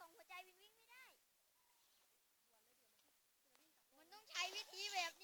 ส่งหัวใจวิ่งไม่ได้ มันต้องใช้วิธีแบบนี้